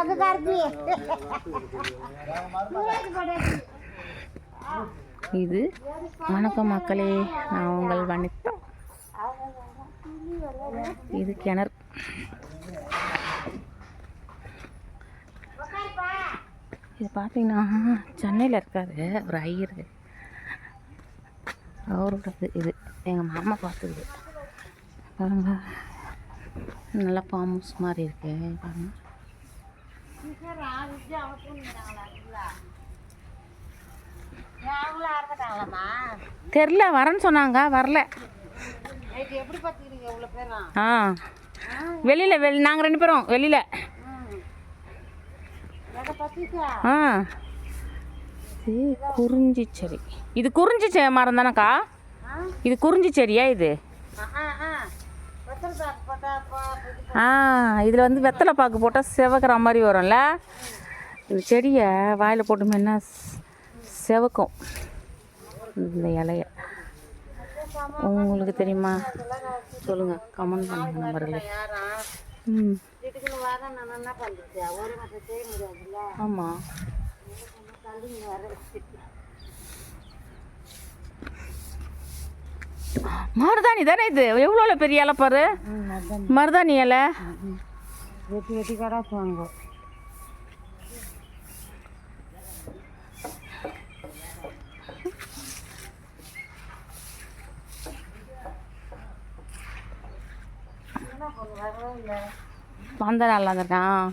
எங்க காரத்தி இது வணக்கம் மக்களே நான் உங்கள் வனிதா. இது கிணறு. இது பார்த்தீங்கன்னா சென்னையில் இருக்காது ஒரு ஐயர். அவரோடது இது எங்கள் மாமா பார்த்தது. பாருங்க. நல்லா ஃபார்ம் ஹவுஸ் மாதிரி இருக்கு. பாருங்கள் தெரில வரேன்னு சொன்னாங்க வரல ஆ வெளியில் வெளி நாங்கள் ரெண்டு பேரும் வெளியில் ஆ இது குறிஞ்சி செடி இது குறிஞ்சி மரம் தானேக்கா இது குறிஞ்சி செடியா இது ஆ இதில் வந்து வெத்தலை பாக்கு போட்டால் செவக்கிற மாதிரி வரும்ல? இந்த செடியை வாயில் போட்டு செவக்கும். இந்த இலைய. உங்களுக்கு தெரியுமா? சொல்லுங்கள் கமெண்ட் பண்ணுங்கள் நம்பர்களே ம். ஆமாம் வர நான் என்ன பண்ணுறது ஒரு மட்டும் செய்ய முடியாதுல்ல ஆமாம் தள்ளிங்க வர மருதாணி தானே இது? எவ்வளோ பெரிய இலை பாரு. மருதாணி இலை. வெட்டி வெட்டி கடாச்சுவாங்க வந்த நல்லா இருக்கான்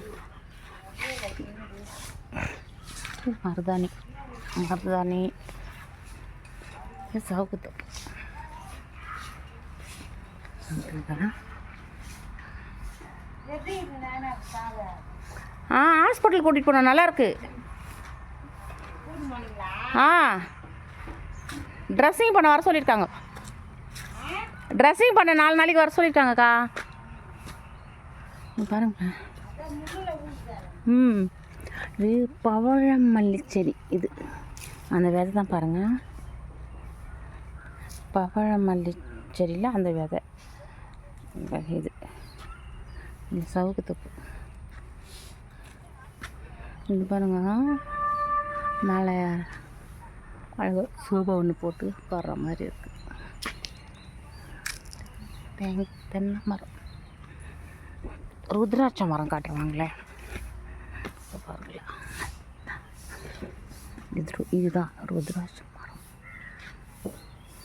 மருதாணி மருதாணி. சவுக்கு ஆ ஹாஸ்பிட்டல் கூட்டிகிட்டு போனோம் நல்லா இருக்கு ஆ. ட்ரெஸ்ஸிங் பண்ண வர சொல்லியிருக்காங்க ட்ரெஸ்ஸிங் பண்ண நாலு நாளைக்கு வர சொல்லியிருக்காங்கக்கா பாருங்க. ம். இது பவழமல்லி செடி இது. அந்த விதை தான் பாருங்கள் பவழமல்லி செடியில் அந்த விதை. இந்த இது இந்த சவுக்கு தொப்பு. இது பாருங்க. மேலே அழகாக சோபா ஒன்று போட்டு உட்கார்ற மாதிரி இருக்குது தென் தென்னை மரம். ருத்ராட்ச மரம் காட்டுறாங்களே பாருங்களா இது இதுதான் ருத்ராட்சம்.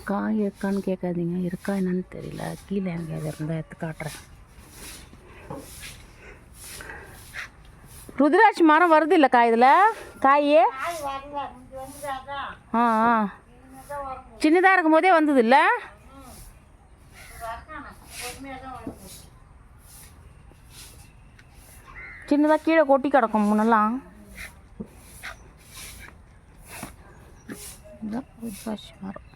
காய் இருக்கான்னு கேட்காதீங்க. இருக்கா என்னன்னு தெரியல. கீழே எங்கேயாவது இருந்தால் எடுத்து காட்டுறேன். ருத்ராட்சி மரம் வருது காய் இதில்? காய்? ஆ ஆ. சின்னதாக இருக்கும் போதே வந்தது இல்லை? சின்னதாக கீழே கொட்டி கிடக்கும் முன்னெல்லாம். இதுதான் மரம்.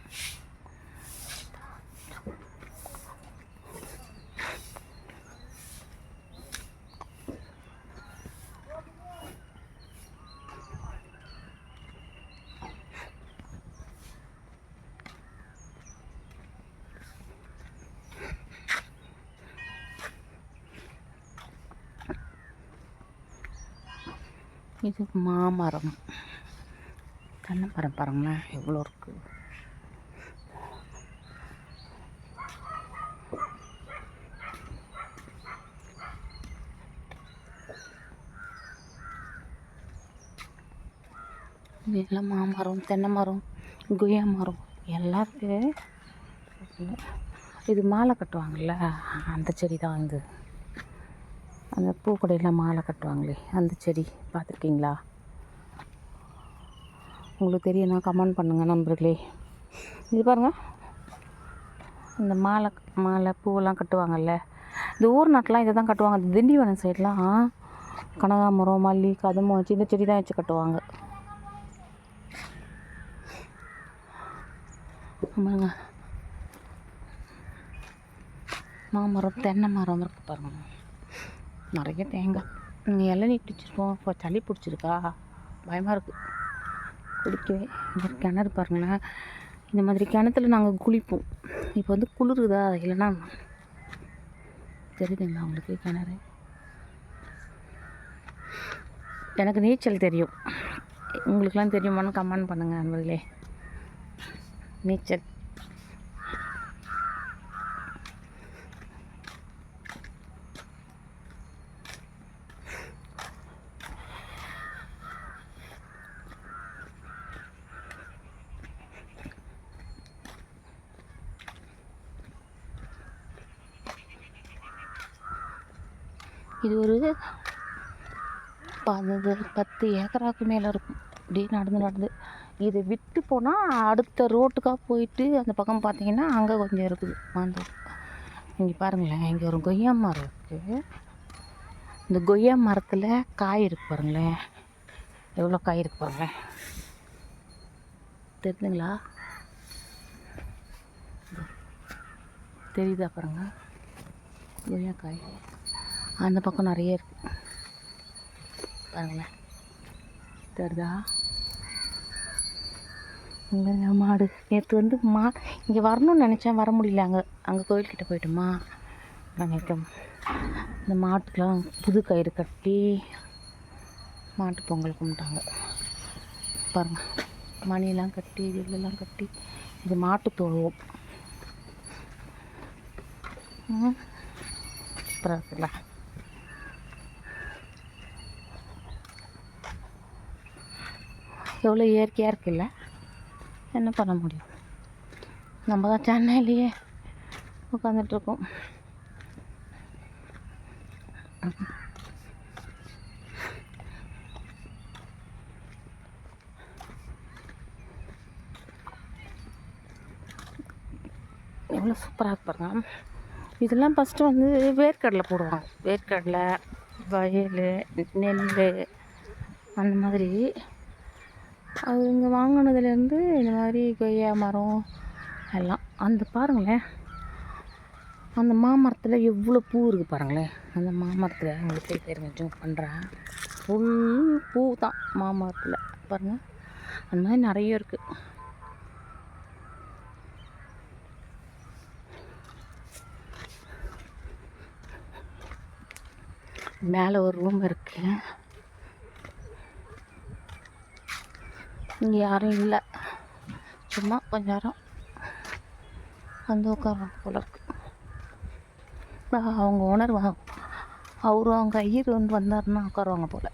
இது மாமரம். தென்னை மரம் பாருங்களேன் எவ்வளோ இருக்குது எல்லாம் மாமரம் தென்னை மரம் கொய்யா மரம் எல்லாத்துக்கு இது மாலை கட்டுவாங்கள்ல அந்த செடி தான் இது அந்த பூக்கடையில் மாலை கட்டுவாங்களே அந்த செடி பார்த்துருக்கீங்களா? உங்களுக்கு தெரியும்னா கமெண்ட் பண்ணுங்கள் நண்பர்களே. இது பாருங்கள் இந்த மாலை மாலை பூவெல்லாம் கட்டுவாங்கல்ல. இந்த ஊர் நாட்டெலாம் இதை தான் கட்டுவாங்க. இந்த திண்டிவனம் சைட்லாம் கனகாமரம் மல்லி கதம்பம் வச்சு இந்த செடி தான் வச்சு கட்டுவாங்க. ஆமாங்க மாமரம் தென்னை மரம் இருக்கு பாருங்க. நிறைய தேங்காய். நீங்கள் இளநீ குடிச்சிருக்கோம் இப்போ சளி பிடிச்சிருக்கா? பயமாக இருக்குது குடிக்கவே இந்த கிணறு பாருங்களேன். இந்த மாதிரி கிணத்துல நாங்கள் குளிப்போம். இப்போ வந்து குளிருதா? இல்லைன்னா தெரியுதுங்களா உங்களுக்கு கிணறு? எனக்கு நீச்சல் தெரியும். உங்களுக்கெல்லாம் தெரியுமான்னு கமெண்ட் பண்ணுங்கள் நண்பர்களே நீச்சல். இது ஒரு பதினஞ்சு பத்து ஏக்கராவுக்கு மேலே இருக்கும். அப்படியே நடந்து நடந்து. இது விட்டு போனால் அடுத்த ரோட்டுக்காக போயிட்டு அந்த பக்கம் பார்த்தீங்கன்னா அங்கே கொஞ்சம் இருக்குது. மாந்தோப்பு இங்கே பாருங்களேன். இங்கே ஒரு கொய்யா மரம் இருக்குது இந்த கொய்யா மரத்தில் காய் இருக்கு பாருங்களேன். எவ்வளோ காய் இருக்கு பாருங்களேன். தெரியுதுங்களா தெரியுதா பாருங்க? கொய்யாக்காய் அந்த பக்கம் நிறைய இருக்கு. பாருங்களேன். தெரியுதா இங்கே மாடு. நேற்று வந்து மா இங்கே வரணும்னு நினச்சேன் வர முடியல அங்கே. அங்கே கோயில்கிட்ட போயிட்டோமா? நான் நேற்று இந்த மாட்டுக்கெலாம் புது கயிறு கட்டி மாட்டு பொங்கல் கும்பிட்டாங்க. பாருங்க மணியெல்லாம் கட்டி வில்லெல்லாம் கட்டி இது மாட்டு தோழுவோம். ம். சூப்பராக இருக்குல்ல. எவ்வளோ இயற்கையாக இருக்குல்ல? என்ன பண்ண முடியும்? நம்ம தான் சென்னையிலேயே உட்காந்துட்ருக்கோம் எவ்வளோ சூப்பராக இருப்பாங்க இதெல்லாம் ஃபஸ்ட்டு வந்து வேர்க்கடலை போடுவாங்க. வேர்க்கடலை வயல் நெல் அந்த மாதிரி அது இங்கே வாங்கினதுலேருந்து இந்த மாதிரி கொய்யா மரம் எல்லாம் அந்த பாருங்களேன். அந்த மாமரத்தில் எவ்வளோ பூ இருக்குது பாருங்களேன். அந்த மாமரத்தில் உங்களுக்கு தெரியுங்க ஜூம் பண்ணுறேன் ஃபுல் பூ தான் மாமரத்தில் பாருங்கள் அந்த மாதிரி நிறைய இருக்குது மேலே ஒரு ரூம் இருக்குது இங்கே யாரும் இல்லை. சும்மா கொஞ்ச நேரம் வந்து உட்காரணும் போல இருக்கு. அவங்க ஓனர் வா அவரும் அவங்க ஐயர் வந்து வந்தாருன்னா உட்காருவாங்க போல்.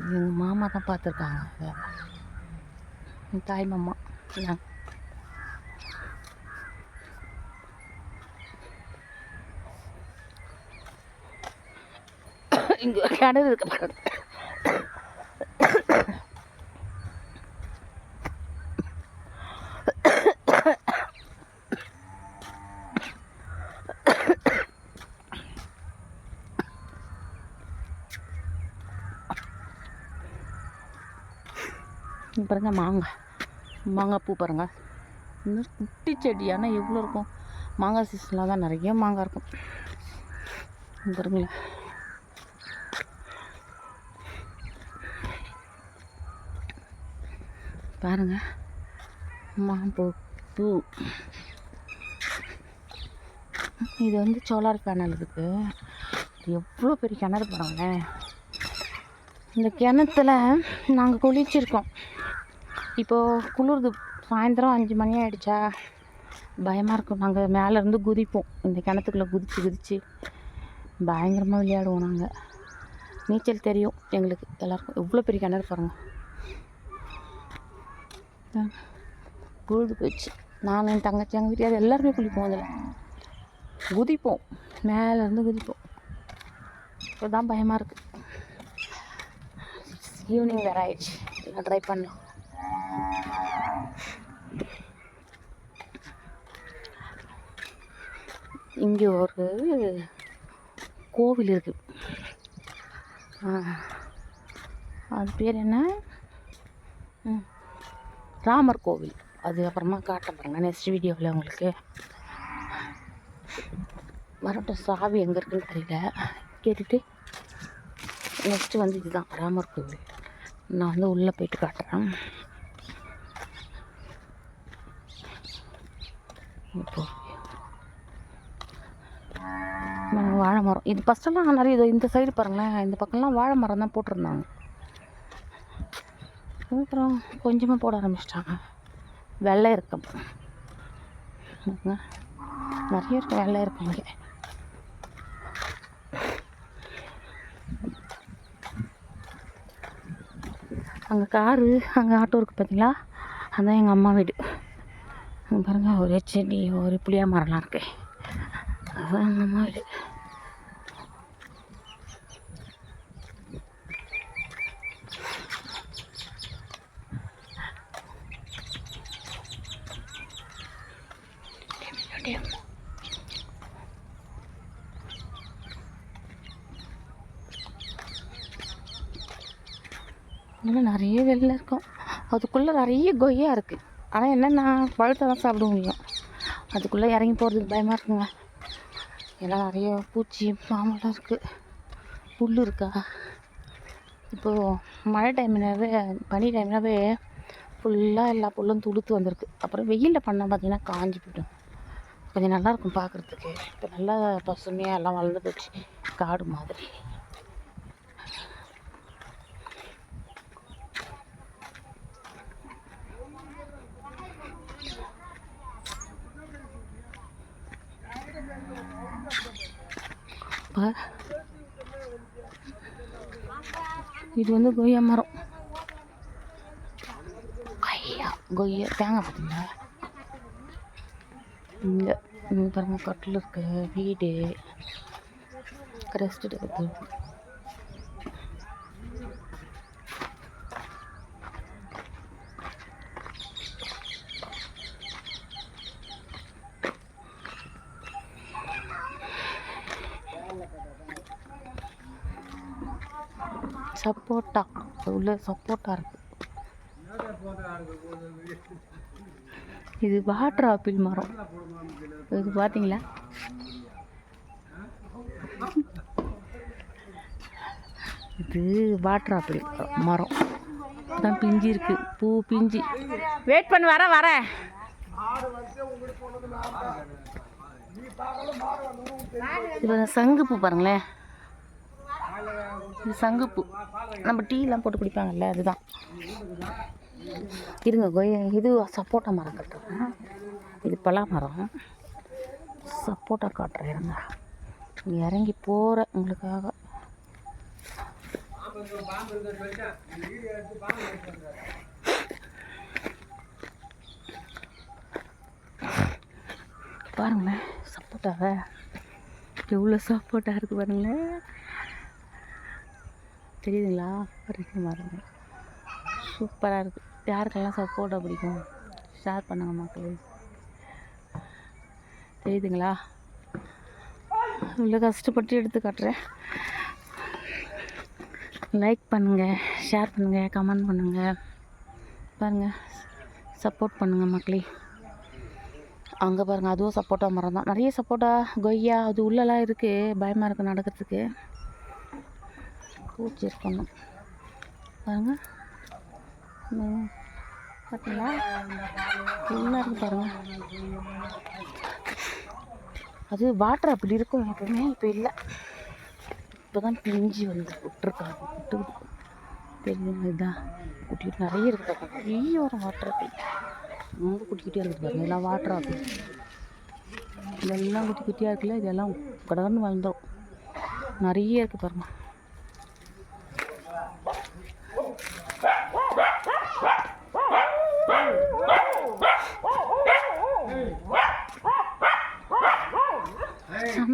எங்கள் மாமா தான் பார்த்துருக்காங்க. அதை தாய் மாமா என்ன இங்கே கிணறு இருக்க பாருங்க. இங்க பாருங்க மாங்காய். மாங்காய் பூ பாருங்கள் இன்னும் குட்டி செடி ஆனால் எவ்வளோ இருக்கும்? மாங்காய் சீசனில் தான் நிறைய மாங்காய் இருக்கும். பாருங்களேன் பாருங்கள். மாம்பூ. பூ இது வந்து சோலார் பேனல் இருக்குது எவ்வளோ பெரிய கிணறு பாருங்களேன் இந்த கிணத்துல நாங்கள் குளிச்சிருக்கோம். இப்போது குளிர்து. சாயந்தரம் அஞ்சு மணி ஆகிடுச்சா பயமாக இருக்கும். நாங்கள் மேலேருந்து குதிப்போம். இந்த கிணத்துக்குள்ளே குதிச்சு குதிச்சு பயங்கரமாக விளையாடுவோம் நாங்கள் நீச்சல் தெரியும் எங்களுக்கு எல்லாருக்கும். எவ்வளோ பெரிய கிணறு பாருங்கள் பொழுது போயிடுச்சு. நான் என் தங்கச்சி எங்கள் வீட்டில் எல்லாருமே குளிப்போம் அதில். குதிப்போம். மேலேருந்து குதிப்போம். இப்போ தான் பயமாக இருக்குது ஈவினிங் வேறு ஆயிடுச்சு. நான் ட்ரை பண்ணலாம். இங்கே ஒரு கோவில் இருக்குது அது பேர் என்ன? ராமர் கோவில். அது அப்புறமா காட்ட பாருங்க நெக்ஸ்ட் வீடியோவில் உங்களுக்கு. வரட்டும் சாவி எங்கே இருக்குன்னு தெரியல. கேட்டுட்டு நெக்ஸ்ட்டு வந்து இதுதான் ராமர் கோவில். நான் வந்து உள்ளே போயிட்டு காட்டுறேன். இப்போது வாழை மரம். இது ஃபஸ்ட்டெல்லாம் நிறைய இது இந்த சைடு பாருங்களேன். இந்த பக்கம்லாம் வாழை மரம் தான் போட்டிருந்தாங்க. அப்புறம் கொஞ்சமாக போட ஆரம்பிச்சிட்டாங்க. வெள்ளை இருக்கும் நிறைய இருக்கும் வெள்ளை இருக்கும் இங்கே. அங்கே காரு அங்கே ஆட்டோ இருக்குது பார்த்தீங்களா அதுதான் எங்கள் அம்மா வீடு. பாருங்கள் ஒரே செடி ஒரு புளியா மரம்லாம் இருக்கு. அதான் அந்த அம்மா இன்னும் நிறைய வெளில இருக்கும். அதுக்குள்ளே நிறைய கொய்யா இருக்குது ஆனால் என்னென்னா பழுத்தை தான் சாப்பிட முடியும். அதுக்குள்ளே இறங்கி போகிறதுக்கு பயமாக இருக்குங்க. எல்லாம் நிறைய பூச்சி பாம்பெல்லாம் இருக்குது புல் இருக்கா? இப்போது மழை டைம்னாவே பனி டைம்னாவே ஃபுல்லாக எல்லா புல்லும் துளுத்து வந்திருக்கு. அப்புறம் வெயிலில் பண்ணால் பார்த்தீங்கன்னா காஞ்சி போயிடும். கொஞ்சம் நல்லாயிருக்கும் பார்க்குறதுக்கு இப்போ நல்லா பசுமையாக எல்லாம் வளர்ந்து போச்சு. காடு மாதிரி. பார். இது வந்து கொய்யா மரம் ஐயா கொய்யா தேங்காய் பார்த்தீங்களா இங்கே இங்கே பாருங்க கட்டில் இருக்கு வீடு ரெஸ்ட் எடுக்கிறது சப்போட்டா. உள்ள சப்போட்டா இருக்கு. இது வாட்டர் ஆப்பிள் மரம். இது பார்த்தீங்களா இது வாட்டர் ஆப்பிள் மரம். தான் பிஞ்சு இருக்கு. பூ பிஞ்சு. வெயிட் பண்ணி வரேன் இப்போ இது பூ பாருங்களேன். சங்குப்பூ. நம்ம டீலாம் போட்டு குடிப்பாங்கல்ல அதுதான். இருங்க கொய்யா இது சப்போட்டா மரம் கட்டுறேன். இது பலா மரம். சப்போட்டா காட்டுறேன் இருங்க. இறங்கி போகிற உங்களுக்காக. பாருங்களேன் சப்போட்டாவை? எவ்வளோ சப்போட்டா இருக்குது பாருங்களேன். தெரியுதுங்களா? பாருங்க பாருங்க. சூப்பராக இருக்குது யாருக்கெல்லாம் சப்போட்டா பிடிக்கும்? ஷேர் பண்ணுங்கள் மக்களே. தெரியுதுங்களா? இவ்வளோ கஷ்டப்பட்டு எடுத்து காட்டுறேன். லைக் பண்ணுங்கள் ஷேர் பண்ணுங்கள் கமெண்ட் பண்ணுங்கள் பாருங்கள் சப்போர்ட் பண்ணுங்கள் மக்களே. அங்கே பாருங்கள் அதுவும் சப்போட்டா மரம் தான். நிறைய சப்போட்டா கொய்யா அது உள்ளெல்லாம் இருக்குது பயமாக இருக்குது நடக்கிறதுக்கு. பூச்சி இருக்கணும் பாருங்க பார்த்தீங்களா ஃபுல்லாக இருக்குது பாருங்க. அது வாட்டர் அப்படி இருக்கும் எப்பவுமே இப்போ இல்லை. இப்போ தான் பிஞ்சு வந்து விட்டுருக்காங்க விட்டுக்குது தெரியுதுங்க இதுதான் குட்டிக்கிட்டு நிறைய இருக்குது பாருங்க. நிறைய வரும் வாட்டர் அப்படி. ரொம்ப குட்டிக்கிட்டே இருக்குது பாருங்க. இதெல்லாம் வாட்டர் அப்படி. இதெல்லாம் குட்டி குட்டியாக இருக்குல்ல? இதெல்லாம் கடகன்னு வளர்ந்துடும் நிறைய இருக்குது பாருங்க.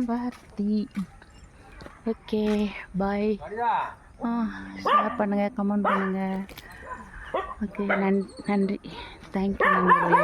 சம்பார்த்தி ஓகே பாய் ஆ ஷேர் பண்ணுங்கள் கமெண்ட் பண்ணுங்கள் ஓகே நன் நன்றி. தேங்க்யூ நன்றி.